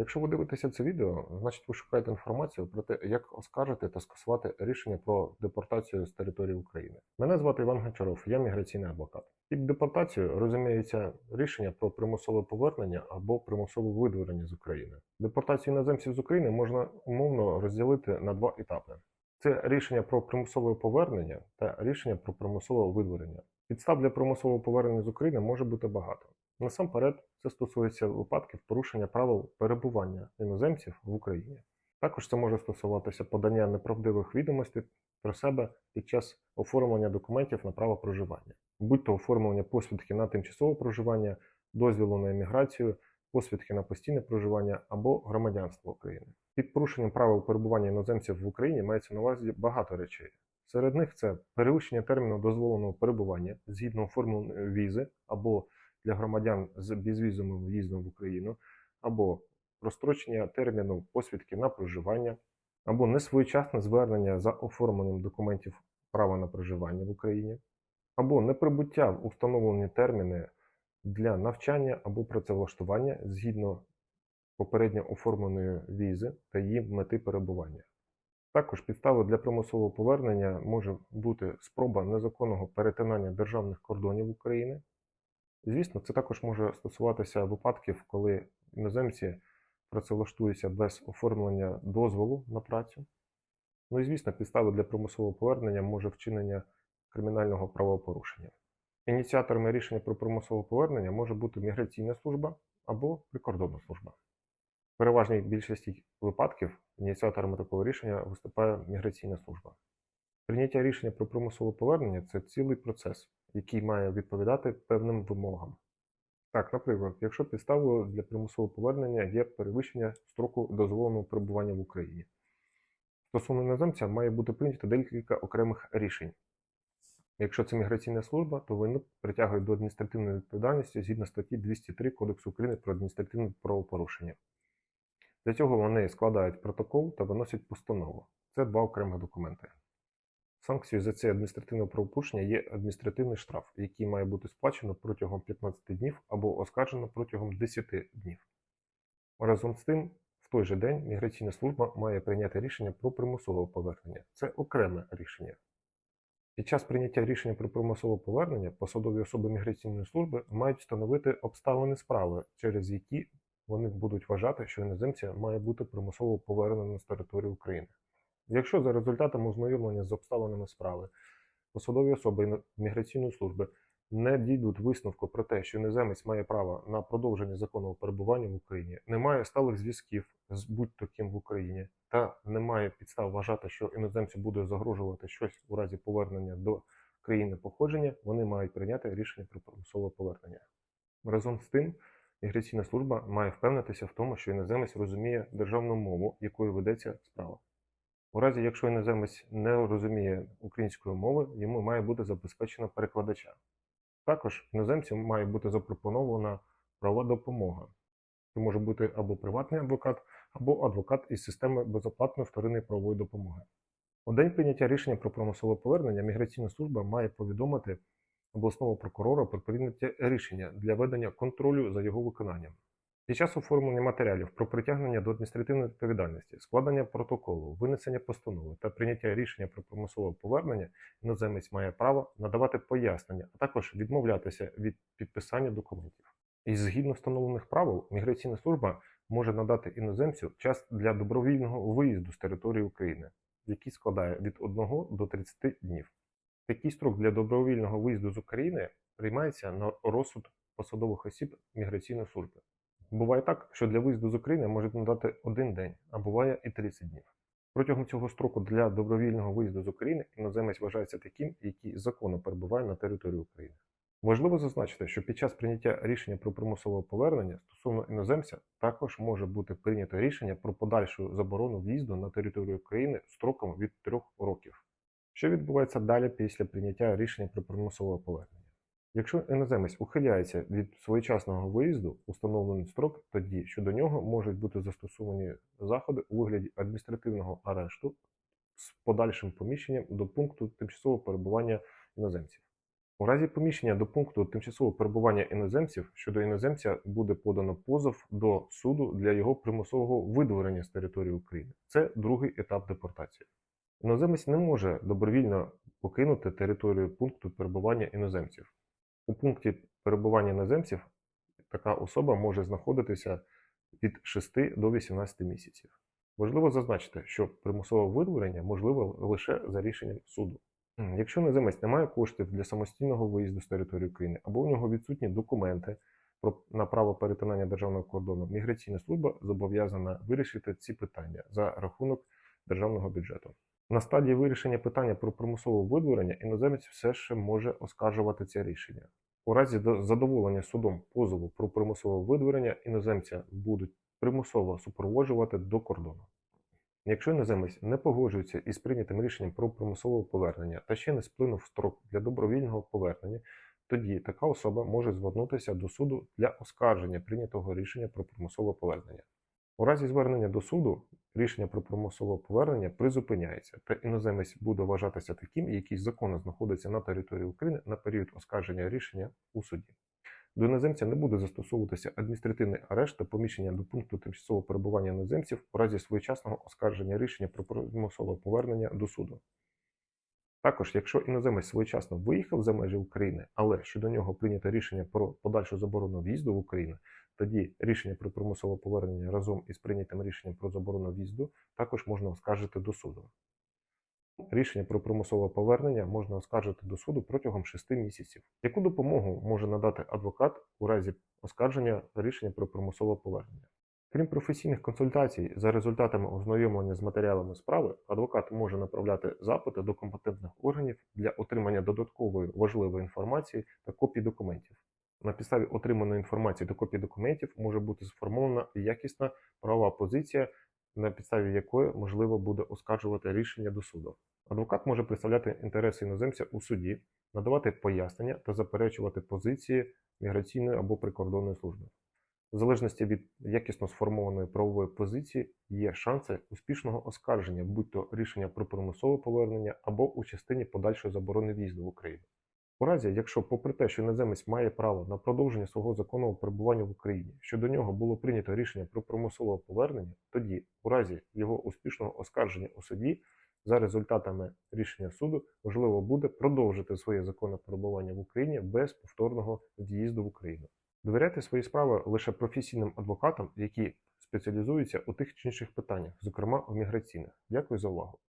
Якщо ви дивитеся це відео, значить ви шукаєте інформацію про те, як оскаржити та скасувати рішення про депортацію з території України. Мене звати Іван Гончаров, я міграційний адвокат. Під депортацією розуміється рішення про примусове повернення або примусове видворення з України. Депортацію іноземців з України можна умовно розділити на два етапи. Це рішення про примусове повернення та рішення про примусове видворення. Підстав для примусового повернення з України може бути багато. Насамперед, це стосується випадків порушення правил перебування іноземців в Україні. Також це може стосуватися подання неправдивих відомостей про себе під час оформлення документів на право проживання, будь-то оформлення посвідки на тимчасове проживання, дозвілу на еміграцію, посвідки на постійне проживання або громадянство України. Під порушенням правил перебування іноземців в Україні мається на увазі багато речей. Серед них це перевищення терміну дозволеного перебування згідно оформленої візи або для громадян з безвізовим в'їздом в Україну, або розстрочення терміну посвідки на проживання, або несвоєчасне звернення за оформленням документів права на проживання в Україні, або неприбуття в установлені терміни для навчання або працевлаштування згідно попередньо оформленої візи та її мети перебування. Також підставою для примусового повернення може бути спроба незаконного перетинання державних кордонів України. Звісно, це також може стосуватися випадків, коли іноземці працевлаштуються без оформлення дозволу на працю. Ну і звісно, підставою для примусового повернення може вчинення кримінального правопорушення. Ініціаторами рішення про примусове повернення може бути міграційна служба або прикордонна служба. В переважній більшості випадків ініціаторами такого рішення виступає міграційна служба. Прийняття рішення про примусове повернення це цілий процес, який має відповідати певним вимогам. Так, наприклад, якщо підставою для примусового повернення є перевищення строку дозволеного перебування в Україні. Стосовно іноземця має бути прийнято декілька окремих рішень. Якщо це міграційна служба, то вони притягують до адміністративної відповідальності згідно статті 203 Кодексу України про адміністративне правопорушення. Для цього вони складають протокол та виносять постанову. Це два окремих документи. Санкцією за це адміністративне правопорушення є адміністративний штраф, який має бути сплачено протягом 15 днів або оскаржено протягом 10 днів. Разом з тим, в той же день міграційна служба має прийняти рішення про примусове повернення. Це окреме рішення. Під час прийняття рішення про примусове повернення посадові особи міграційної служби мають встановити обставини справи, через які вони будуть вважати, що іноземця має бути примусово повернено з території України. Якщо за результатами ознайомлення з обставинами справи посадові особи міграційної служби не дійдуть висновку про те, що іноземець має право на продовження законного перебування в Україні, не має сталих зв'язків з будь-то ким в Україні, та не має підстав вважати, що іноземцю буде загрожувати щось у разі повернення до країни походження, вони мають прийняти рішення про примусове повернення. Разом з тим, міграційна служба має впевнитися в тому, що іноземець розуміє державну мову, якою ведеться справа. У разі, якщо іноземець не розуміє української мови, йому має бути забезпечено перекладача. Також іноземцю має бути запропонована правова допомога. Це може бути або приватний адвокат, або адвокат із системи безоплатної вторинної правової допомоги. У день прийняття рішення про примусове повернення міграційна служба має повідомити обласного прокурора про прийняття рішення для ведення контролю за його виконанням. Під час оформлення матеріалів про притягнення до адміністративної відповідальності, складення протоколу, винесення постанови та прийняття рішення про примусове повернення іноземець має право надавати пояснення, а також відмовлятися від підписання документів. І згідно встановлених правил, міграційна служба може надати іноземцю час для добровільного виїзду з території України, який складає від 1 до 30 днів. Такий строк для добровільного виїзду з України приймається на розсуд посадових осіб міграційної служби. Буває так, що для виїзду з України можуть надати один день, а буває і 30 днів. Протягом цього строку для добровільного виїзду з України іноземець вважається таким, який законно перебуває на території України. Важливо зазначити, що під час прийняття рішення про примусове повернення стосовно іноземця також може бути прийнято рішення про подальшу заборону в'їзду на територію України строком від 3 років. Що відбувається далі після прийняття рішення про примусове повернення? Якщо іноземець ухиляється від своєчасного виїзду у встановлений строк, тоді щодо нього можуть бути застосовані заходи у вигляді адміністративного арешту з подальшим поміщенням до пункту тимчасового перебування іноземців. У разі поміщення до пункту тимчасового перебування іноземців щодо іноземця буде подано позов до суду для його примусового видворення з території України. Це другий етап депортації. Іноземець не може добровільно покинути територію пункту перебування іноземців. У пункті перебування іноземців така особа може знаходитися від 6 до 18 місяців. Важливо зазначити, що примусове видворення можливе лише за рішенням суду. Якщо іноземець не має коштів для самостійного виїзду з території України або у нього відсутні документи на право перетинання державного кордону, міграційна служба зобов'язана вирішити ці питання за рахунок державного бюджету. На стадії вирішення питання про примусове видворення іноземець все ще може оскаржувати це рішення. У разі задоволення судом позову про примусове видворення іноземця будуть примусово супроводжувати до кордону. Якщо іноземець не погоджується із прийнятим рішенням про примусове повернення та ще не сплинув строк для добровільного повернення, тоді така особа може звернутися до суду для оскарження прийнятого рішення про примусове повернення. У разі звернення до суду рішення про примусове повернення призупиняється, та іноземець буде вважатися таким, який законно знаходиться на території України на період оскарження рішення у суді. До іноземця не буде застосовуватися адміністративний арешт та поміщення до пункту тимчасового перебування іноземців у разі своєчасного оскарження рішення про примусове повернення до суду. Також, якщо іноземець своєчасно виїхав за межі України, але щодо нього прийнято рішення про подальшу заборону в'їзду в Україну, тоді рішення про примусове повернення разом із прийнятим рішенням про заборону в'їзду також можна оскаржити до суду. Рішення про примусове повернення можна оскаржити до суду протягом 6 місяців. Яку допомогу може надати адвокат у разі оскарження рішення про примусове повернення? Крім професійних консультацій, за результатами ознайомлення з матеріалами справи, адвокат може направляти запити до компетентних органів для отримання додаткової важливої інформації та копій документів. На підставі отриманої інформації та копій документів може бути сформована якісна правова позиція, на підставі якої можливо буде оскаржувати рішення до суду. Адвокат може представляти інтереси іноземця у суді, надавати пояснення та заперечувати позиції міграційної або прикордонної служби. В залежності від якісно сформованої правової позиції є шанси успішного оскарження, будь-то рішення про примусове повернення або у частині подальшої заборони в'їзду в Україну. У разі, якщо, попри те, що іноземець має право на продовження свого законного перебування в Україні, що до нього було прийнято рішення про примусове повернення, тоді, у разі його успішного оскарження у суді, за результатами рішення суду, можливо буде продовжити своє законне перебування в Україні без повторного в'їзду в Україну. Довіряйте свої справи лише професійним адвокатам, які спеціалізуються у тих чи інших питаннях, зокрема у міграційних. Дякую за увагу.